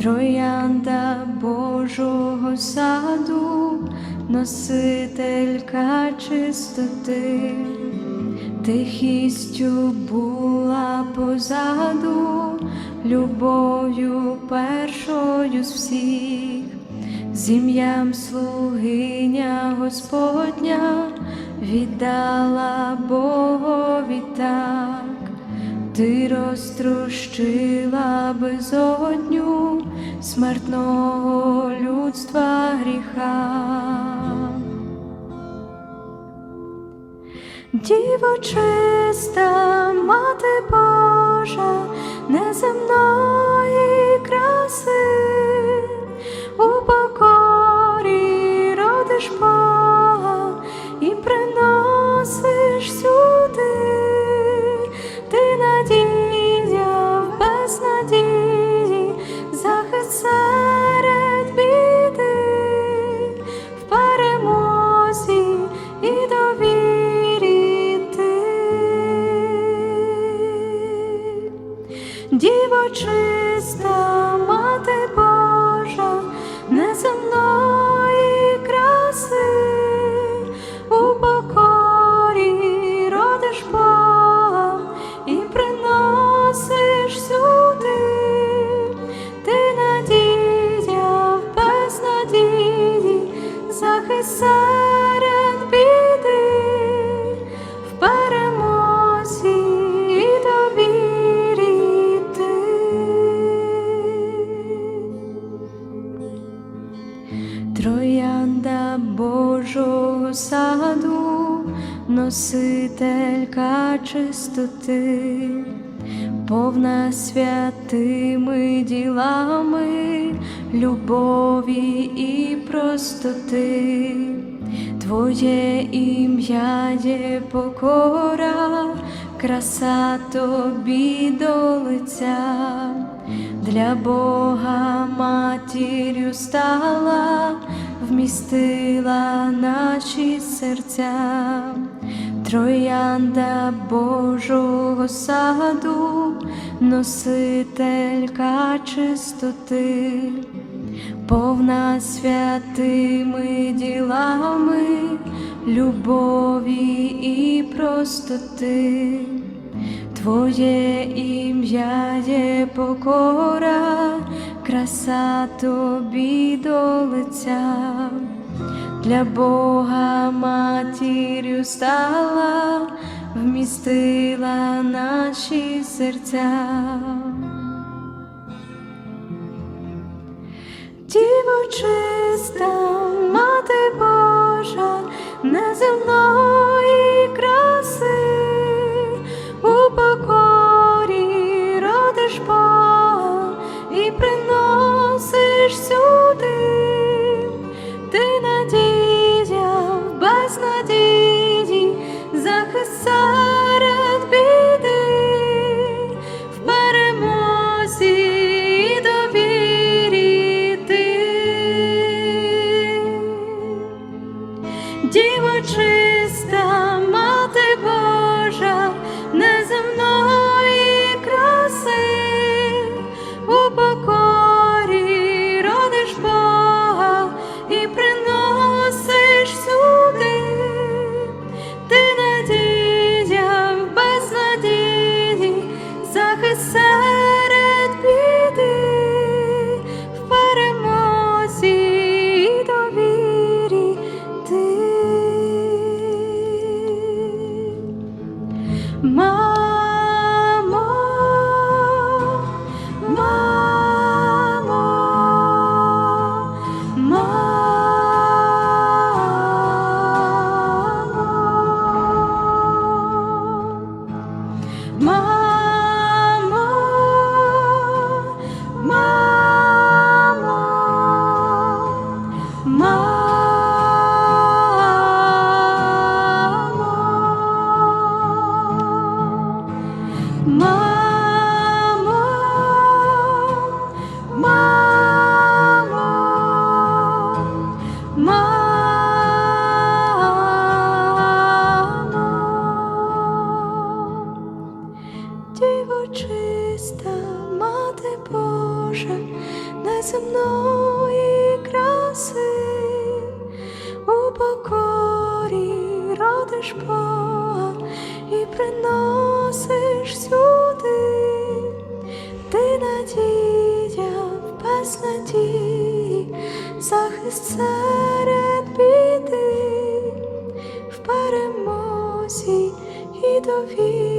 Троянда Божого саду, носителька чистоти, тихістю була позаду, любов'ю першою з всіх, з ім'ям слугиня Господня віддала Богові так. Ти розтрощила безодню смертного людства гріха. Діво чиста, мати Божа, Діво чиста, мати Божа, неземної краси, у покорі родиш Бога і приносиш сюди, ти надія в безнадії, захист Троянда Божого саду, носителька чистоти, повна святими ділами, любові і простоти. Твоє ім'я є покора, краса тобі до лиця, для Бога матір'ю стала, вмістила наші серця, троянда Божого саду, носителька чистоти повна святими ділами, любові і простоти. Твоє ім'я є покора, краса тобі до лиця, для Бога матір'ю стала, вмістила наші серця. Діво захист серед My родиш по і приносиш сюди, ти надія в безнадії, захист серед біди, в перемозі і довірі.